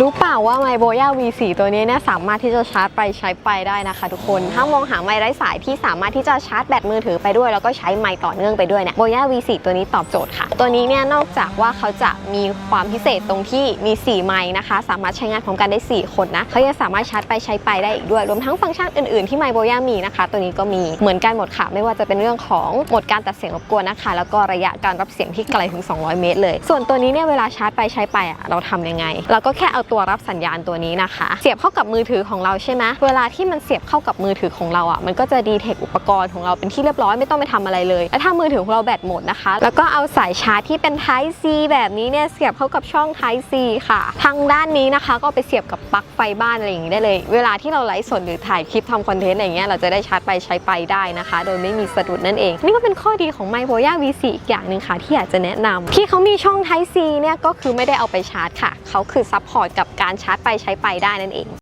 รู้เปล่าว่าไมโบย่า V4 ตัวนี้เนี่ยสามารถที่จะชาร์จไปใช้ไปได้นะคะทุกคนถ้ามองหาไมไร้สายที่สามารถที่จะชาร์จแบตมือถือไปด้วย แล้วก็ใช้ไมค์ต่อเนื่องไปด้วยเนี่ยโบย่า V4 ตัวนี้ตอบโจทย์ค่ะ ตัวนี้เนี่ยนอกจากว่าเขาจะมีความพิเศษตรงที่มี 4 ไมค์นะคะ สามารถใช้งานพร้อมกันได้ 4 คนนะเขายังสามารถชาร์จไปใช้ไปได้อีกด้วย รวมทั้งฟังก์ชันอื่นๆที่ไมโบย่ามีนะคะ ตัวนี้ก็มีเหมือนกันหมดค่ะ ไม่ว่าจะเป็นเรื่องของโหมดการตัดเสียงรบกวนนะคะ แล้วก็ระยะการรับเสียงที่ไกลถึง 200 เมตรเลย ส่วนตัวนี้เนี่ยเวลาชาร์จไปใช้ไปอะเราทำยังไงเราก็แค่เอาตัวรับสัญญาณตัวนี้นะคะ เสียบเข้ากับมือถือของเราใช่ไหมเวลาที่มันเสียบเข้ากับมือถือของเราอะมันก็จะดีเทคอุปกรณ์ของเราเป็นที่เรียบร้อยไม่ต้องไปทำอะไรเลยแล้วถ้ามือถือของเราแบตหมดนะคะ แล้วก็เอาสายชาร์จที่เป็น Type C แบบนี้เนี่ยเสียบเข้ากับช่อง Type C ค่ะ ทางด้านนี้นะคะ ก็ไปเสียบกับปลั๊กไฟบ้านอะไรอย่างนี้ได้เลย เวลาที่เราไลฟ์สดหรือถ่ายคลิปทำคอนเทนต์อะไรอย่างเงี้ยเราจะได้ชาร์จไปใช้ไปได้นะคะ โดยไม่มีสะดุดนั่นเอง นี่ก็เป็นข้อดีของ m y p o y a V4 อีกอย่างหนึ่งค่ะที่อยากจะแนะนำที่เขามีช่อง Type C เนี่ยก็คือไม่ได้เอาไปชาร์จค่ะเขาคือซัพพอร์ตกับการชาร์จไปใช้ไปได้นั่นเอง